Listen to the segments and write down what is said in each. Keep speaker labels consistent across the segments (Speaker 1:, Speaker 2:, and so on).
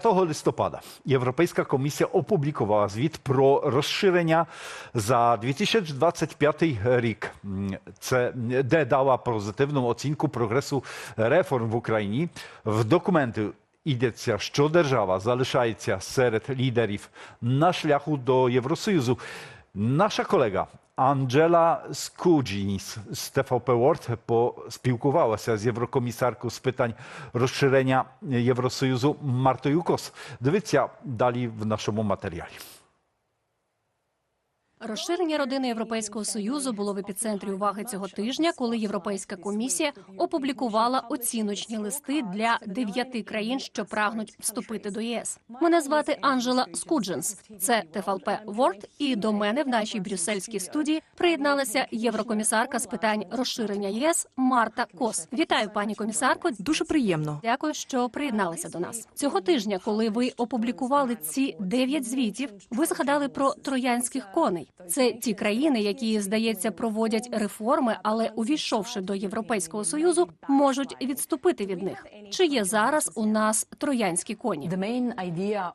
Speaker 1: 5 листопада Європейська комісія опублікувала звіт про розширення за 2025 рік. Це де дала позитивну оцінку прогресу реформ в Україні. В документі йдеться, що держава залишається серед лідерів на шляху до Євросоюзу. Наша колега Анджела Скуджініс з ТВП World поспілкувалася з єврокомісаркою з питань розширення Євросоюзу Мартою Кос. Дивіться далі в нашому матеріалі.
Speaker 2: Розширення родини Європейського союзу було в епіцентрі уваги цього тижня, коли Європейська комісія опублікувала оціночні листи для дев'яти країн, що прагнуть вступити до ЄС. Мене звати Анжела Скудженс. Це ТФЛП Ворд, і до мене в нашій брюссельській студії приєдналася єврокомісарка з питань розширення ЄС Марта Кос. Вітаю, пані комісарко.
Speaker 3: Дуже приємно.
Speaker 2: Дякую, що приєдналися до нас цього тижня. Коли ви опублікували ці дев'ять звітів, ви згадали про троянських коней. Це ті країни, які здається проводять реформи, але увійшовши до Європейського союзу, можуть відступити від них. Чи є зараз у нас троянські коні?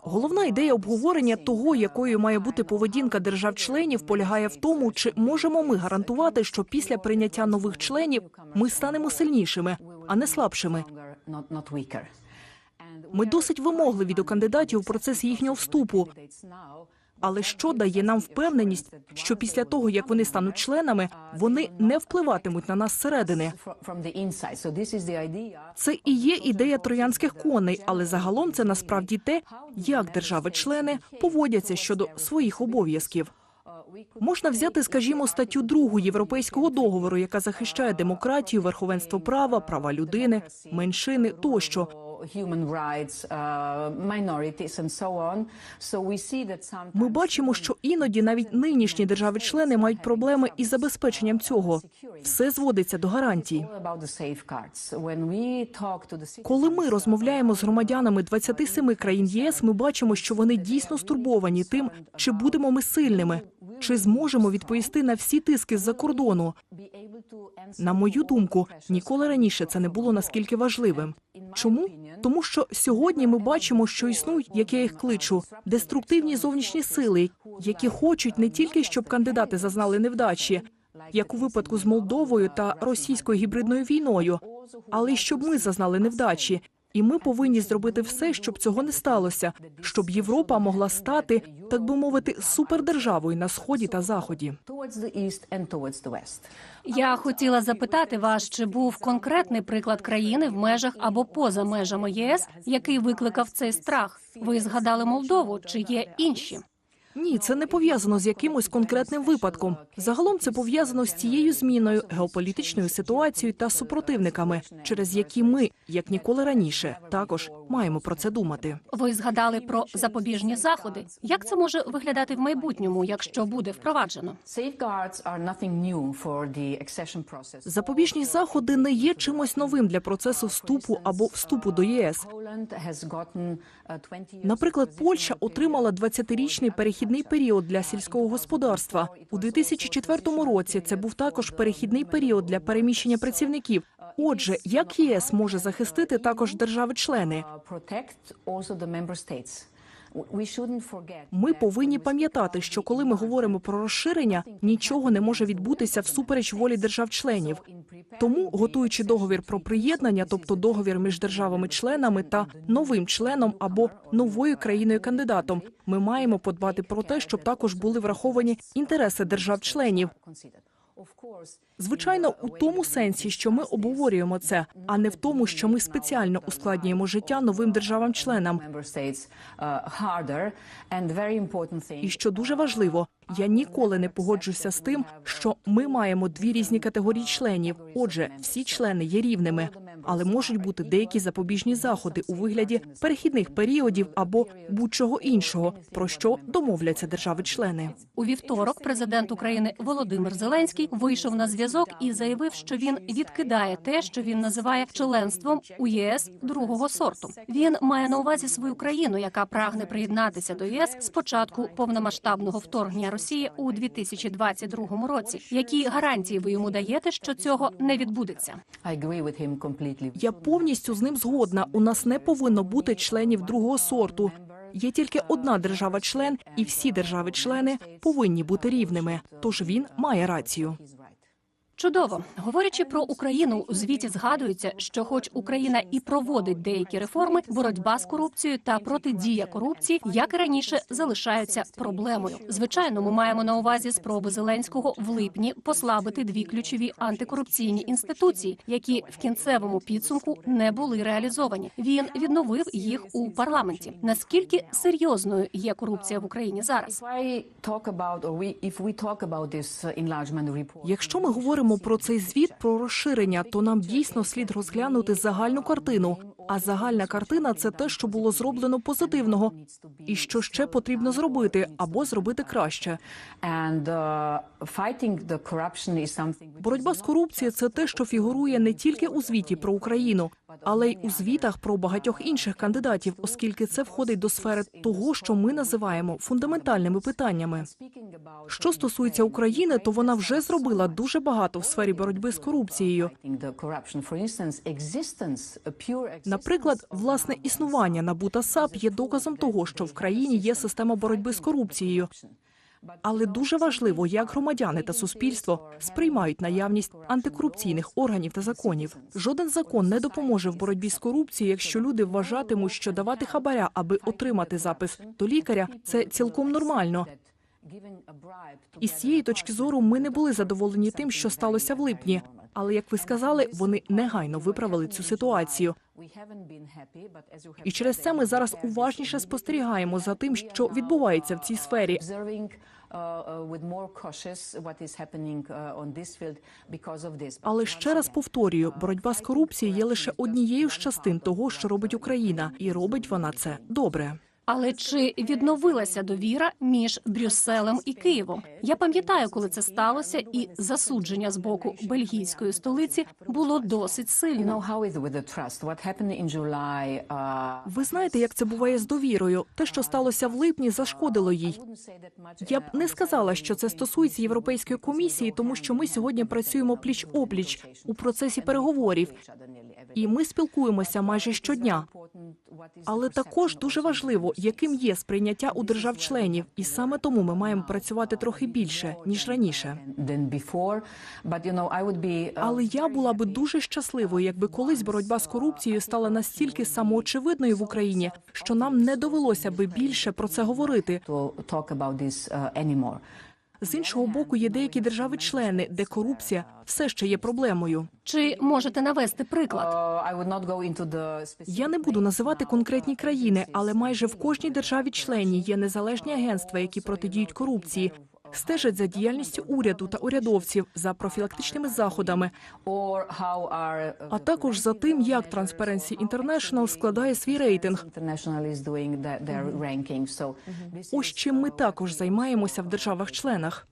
Speaker 3: Головна ідея обговорення того, якою має бути поведінка держав-членів, полягає в тому, чи можемо ми гарантувати, що після прийняття нових членів ми станемо сильнішими, а не слабшими. Ми досить вимогливі до кандидатів у процес їхнього вступу. Але що дає нам впевненість, що після того, як вони стануть членами, вони не впливатимуть на нас зсередини? Це і є ідея троянських коней, але загалом це насправді те, як держави-члени поводяться щодо своїх обов'язків. Можна взяти, скажімо, статтю другу європейського договору, яка захищає демократію, верховенство права, права людини, меншини тощо. Ми бачимо, що іноді навіть нинішні держави-члени мають проблеми із забезпеченням цього. Все зводиться до гарантій. Коли ми розмовляємо з громадянами 27 країн ЄС, ми бачимо, що вони дійсно стурбовані тим, чи будемо ми сильними, чи зможемо відповісти на всі тиски з-за кордону. На мою думку, ніколи раніше це не було наскільки важливим. Чому? Тому що сьогодні ми бачимо, що існують, як я їх кличу, деструктивні зовнішні сили, які хочуть не тільки щоб кандидати зазнали невдачі, як у випадку з Молдовою та російською гібридною війною, але й щоб ми зазнали невдачі. І ми повинні зробити все, щоб цього не сталося, щоб Європа могла стати, так би мовити, супердержавою на сході та заході.
Speaker 2: Я хотіла запитати вас, чи був конкретний приклад країни в межах або поза межами ЄС, який викликав цей страх. Ви згадали Молдову, чи є інші?
Speaker 3: Ні, це не пов'язано з якимось конкретним випадком. Загалом це пов'язано з цією зміною, геополітичною ситуацією та супротивниками, через які ми, як ніколи раніше, також маємо про це думати.
Speaker 2: Ви згадали про запобіжні заходи. Як це може виглядати в майбутньому, якщо буде впроваджено?
Speaker 3: Запобіжні заходи не є чимось новим для процесу вступу або вступу до ЄС. Наприклад, Польща отримала 20-річний перехідний період для сільського господарства. У 2004 році це був також перехідний період для переміщення працівників. Отже, як ЄС може захистити також держави-члени? Ми повинні пам'ятати, що коли ми говоримо про розширення, нічого не може відбутися всупереч волі держав-членів. Тому, готуючи договір про приєднання, тобто договір між державами-членами та новим членом або новою країною-кандидатом, ми маємо подбати про те, щоб також були враховані інтереси держав-членів. Звичайно, у тому сенсі, що ми обговорюємо це, а не в тому, що ми спеціально ускладнюємо життя новим державам-членам. І що дуже важливо, я ніколи не погоджуся з тим, що ми маємо дві різні категорії членів. Отже, всі члени є рівними, але можуть бути деякі запобіжні заходи у вигляді перехідних періодів або будь-чого іншого, про що домовляться держави-члени.
Speaker 2: У вівторок президент України Володимир Зеленський вийшов на зв'язок і заявив, що він відкидає те, що він називає членством у ЄС другого сорту. Він має на увазі свою країну, яка прагне приєднатися до ЄС з початку повномасштабного вторгнення Росії у 2022 році. Які гарантії ви йому даєте, що цього не відбудеться?
Speaker 3: Я повністю з ним згодна. У нас не повинно бути членів другого сорту. Є тільки одна держава-член, і всі держави-члени повинні бути рівними. Тож він має рацію.
Speaker 2: Чудово, говорячи про Україну, у звіті згадується, що, хоч Україна і проводить деякі реформи, боротьба з корупцією та протидія корупції, як і раніше, залишаються проблемою. Звичайно, ми маємо на увазі спроби Зеленського в липні послабити дві ключові антикорупційні інституції, які в кінцевому підсумку не були реалізовані. Він відновив їх у парламенті. Наскільки серйозною є корупція в Україні зараз?
Speaker 3: Якщо ми говоримо про цей звіт про розширення, то нам дійсно слід розглянути загальну картину. А загальна картина це те, що було зроблено позитивного, і що ще потрібно зробити або зробити краще.
Speaker 4: uh,
Speaker 3: Боротьба з корупцією це те, що фігурує не тільки у звіті про Україну, але й у звітах про багатьох інших кандидатів, оскільки це входить до сфери того, що ми називаємо фундаментальними питаннями. Що стосується України, то вона вже зробила дуже багато в сфері боротьби з корупцією. Наприклад, власне існування НАБУ та САП є доказом того, що в країні є система боротьби з корупцією. Але дуже важливо, як громадяни та суспільство сприймають наявність антикорупційних органів та законів. Жоден закон не допоможе в боротьбі з корупцією, якщо люди вважатимуть, що давати хабаря, аби отримати запис до лікаря, це цілком нормально. І з цієї точки зору ми не були задоволені тим, що сталося в липні. Але як ви сказали, вони негайно виправили цю ситуацію. І через це ми зараз уважніше спостерігаємо за тим, що відбувається в цій сфері.
Speaker 4: uh, uh, happening uh, this.
Speaker 3: Але ще раз повторюю, боротьба з корупцією є лише однією з частин того, що робить Україна, і робить вона це добре.
Speaker 2: Але чи відновилася довіра між Брюсселем і Києвом? Я пам'ятаю, коли це сталося, і засудження з боку бельгійської столиці було досить сильно.
Speaker 4: Uh,
Speaker 3: Ви знаєте, як це буває з довірою? Те, що сталося в липні, зашкодило їй. Я б не сказала, що це стосується Європейської комісії, тому що ми сьогодні працюємо пліч опліч у процесі переговорів, і ми спілкуємося майже щодня. Але також дуже важливо, яким є сприйняття у держав-членів, і саме тому ми маємо працювати трохи більше ніж раніше.
Speaker 4: Uh,
Speaker 3: Але я була би дуже щасливою, якби колись боротьба з корупцією стала настільки самоочевидною в Україні, що нам не довелося би більше про це говорити. З іншого боку, є деякі держави-члени, де корупція все ще є проблемою.
Speaker 2: Чи можете навести приклад?
Speaker 4: Uh,
Speaker 3: Я не буду називати конкретні країни, але майже в кожній державі-члені є незалежні агентства, які протидіють корупції, стежать за діяльністю уряду та урядовців, за профілактичними заходами, а також за тим, як Transparency International складає свій рейтинг. Ось чим ми також займаємося в державах-членах.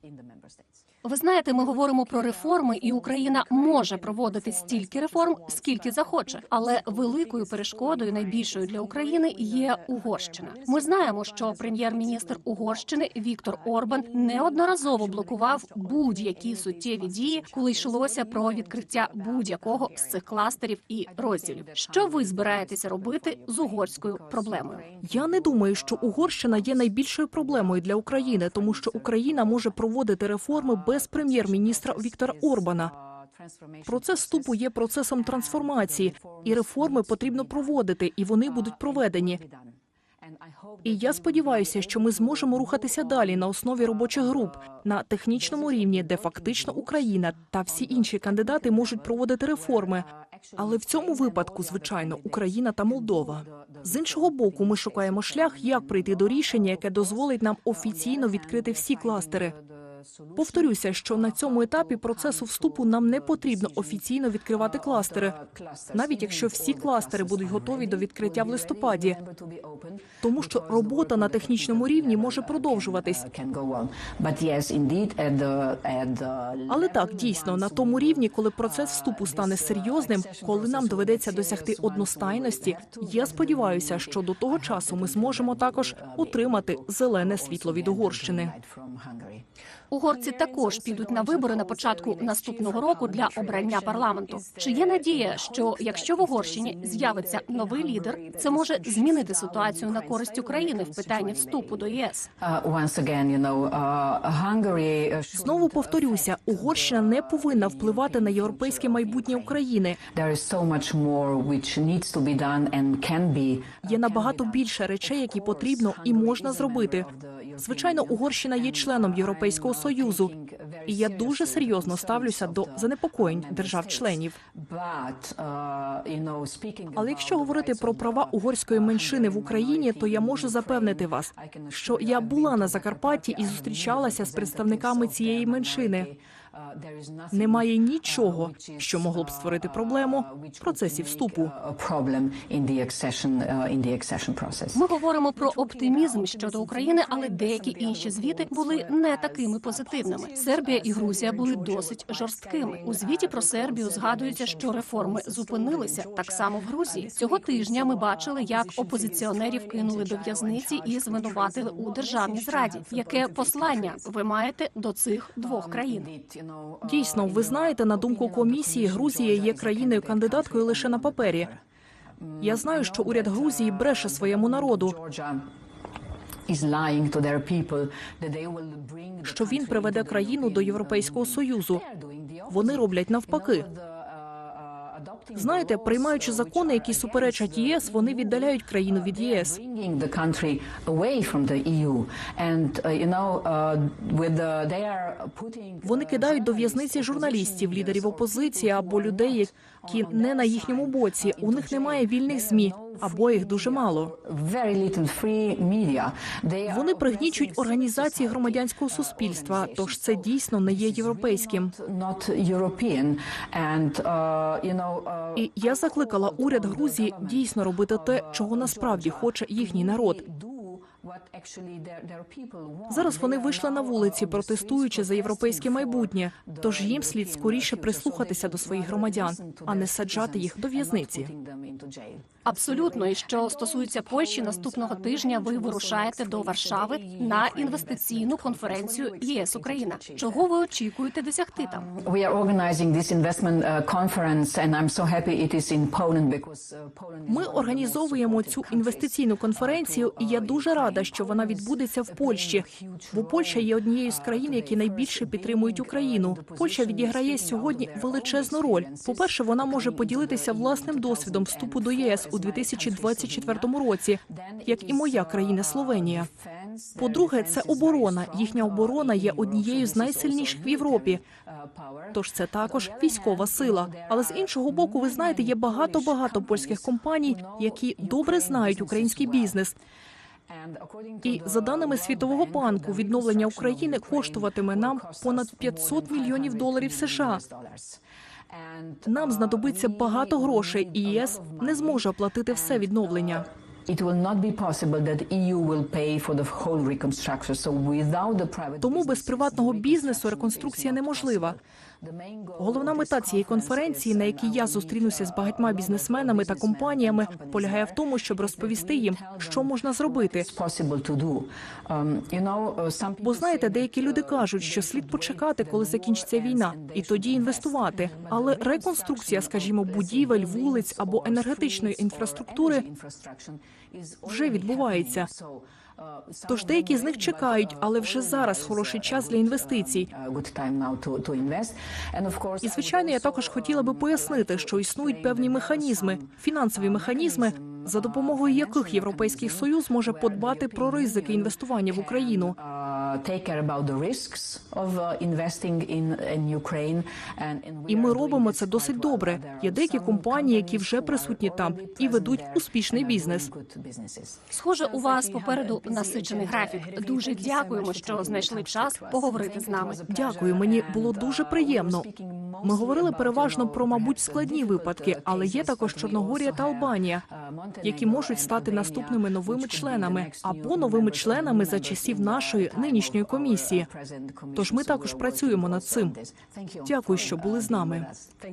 Speaker 2: Ви знаєте, ми говоримо про реформи, і Україна може проводити стільки реформ, скільки захоче. Але великою перешкодою, найбільшою для України, є Угорщина. Ми знаємо, що прем'єр-міністр Угорщини Віктор Орбан неодноразово блокував будь-які суттєві дії, коли йшлося про відкриття будь-якого з цих кластерів і розділів. Що ви збираєтеся робити з угорською проблемою?
Speaker 3: Я не думаю, що Угорщина є найбільшою проблемою для України, тому що Україна може проводити реформи без прем'єр-міністра Віктора Орбана. Процес вступу є процесом трансформації, і реформи потрібно проводити, і вони будуть проведені. І я сподіваюся, що ми зможемо рухатися далі на основі робочих груп на технічному рівні, де фактично Україна та всі інші кандидати можуть проводити реформи. Але в цьому випадку, звичайно, Україна та Молдова. З іншого боку, ми шукаємо шлях, як прийти до рішення, яке дозволить нам офіційно відкрити всі кластери. Повторюся, що на цьому етапі процесу вступу нам не потрібно офіційно відкривати кластери, навіть якщо всі кластери будуть готові до відкриття в листопаді, тому що робота на технічному рівні може продовжуватись. Але так дійсно на тому рівні, коли процес вступу стане серйозним, коли нам доведеться досягти одностайності, я сподіваюся, що до того часу ми зможемо також отримати зелене світло від Угорщини.
Speaker 2: Угорці також підуть на вибори на початку наступного року для обрання парламенту. Чи є надія, що якщо в Угорщині з'явиться новий лідер, це може змінити ситуацію на користь України в питанні вступу до ЄС?
Speaker 3: Знову повторюся, Угорщина не повинна впливати на європейське майбутнє України. Є набагато більше речей, які потрібно і можна зробити. Звичайно, Угорщина є членом Європейського союзу, і я дуже серйозно ставлюся до занепокоєнь держав-членів. Але якщо говорити про права угорської меншини в Україні, то я можу запевнити вас, що я була на Закарпатті і зустрічалася з представниками цієї меншини. Немає нічого, що могло б створити проблему в процесі вступу.
Speaker 2: Ми говоримо про оптимізм щодо України, але деякі інші звіти були не такими позитивними. Сербія і Грузія були досить жорсткими. У звіті про Сербію згадується, що реформи зупинилися так само в Грузії. Цього тижня ми бачили, як опозиціонерів кинули до в'язниці і звинуватили у державній зраді. Яке послання ви маєте до цих двох країн?
Speaker 3: Дійсно, ви знаєте, на думку комісії, Грузія є країною кандидаткою лише на папері. Я знаю, що уряд Грузії бреше своєму народу, що він приведе країну до Європейського союзу. Вони роблять навпаки. Знаєте, приймаючи закони, які суперечать ЄС, вони віддаляють країну від ЄС. Вони кидають до в'язниці журналістів, лідерів опозиції або людей, які не на їхньому боці. У них немає вільних змі або їх дуже мало. Вони пригнічують організації громадянського суспільства. Тож це дійсно не є європейським. І я закликала уряд Грузії дійсно робити те, чого насправді хоче їхній народ. Зараз вони вийшли на вулиці, протестуючи за європейське майбутнє. Тож їм слід скоріше прислухатися до своїх громадян, а не саджати їх до в'язниці.
Speaker 2: Абсолютно, і що стосується Польщі, наступного тижня ви вирушаєте до Варшави на інвестиційну конференцію ЄС Україна. Чого ви очікуєте досягти там?
Speaker 3: Ми організовуємо цю інвестиційну конференцію, і я дуже рада, що вона відбудеться в Польщі. Бо Польща є однією з країн, які найбільше підтримують Україну. Польща відіграє сьогодні величезну роль. По перше, вона може поділитися власним досвідом вступу до ЄС у 2024 році, як і моя країна Словенія. По-друге, це оборона. Їхня оборона є однією з найсильніших в Європі. Тож це також військова сила. Але з іншого боку, ви знаєте, є багато багато польських компаній, які добре знають український бізнес. І за даними Світового банку, відновлення України коштуватиме нам понад 500 мільйонів доларів США. Нам знадобиться багато грошей, і ЄС не зможе оплатити все відновлення. Тому без приватного бізнесу реконструкція неможлива. Головна мета цієї конференції, на якій я зустрінуся з багатьма бізнесменами та компаніями, полягає в тому, щоб розповісти їм, що можна зробити. Бо знаєте, деякі люди кажуть, що слід почекати, коли закінчиться війна, і тоді інвестувати. Але реконструкція, скажімо, будівель, вулиць або енергетичної інфраструктури вже відбувається. Тож деякі з них чекають, але вже зараз хороший час для інвестицій. І звичайно, я також хотіла би пояснити, що існують певні механізми, фінансові
Speaker 4: uh,
Speaker 3: механізми, за
Speaker 4: uh,
Speaker 3: допомогою яких Європейський Союз може подбати про ризики інвестування в Україну.
Speaker 4: Uh, take care about the risks of uh, investing in, in Ukraine. And, and we
Speaker 3: І ми робимо це досить добре. Є деякі компанії, які вже присутні там і ведуть успішний бізнес.
Speaker 2: Схоже, у вас попереду насичений графік. Дуже дякуємо, що знайшли час поговорити з нами.
Speaker 3: Дякую, мені було дуже приємно. Ми говорили переважно про, мабуть, складні випадки, але є також Чорногорія та Албанія, які можуть стати наступними новими членами або новими членами за часів нашої нинішньої комісії. Тож ми також працюємо над цим. Дякую, що були з нами.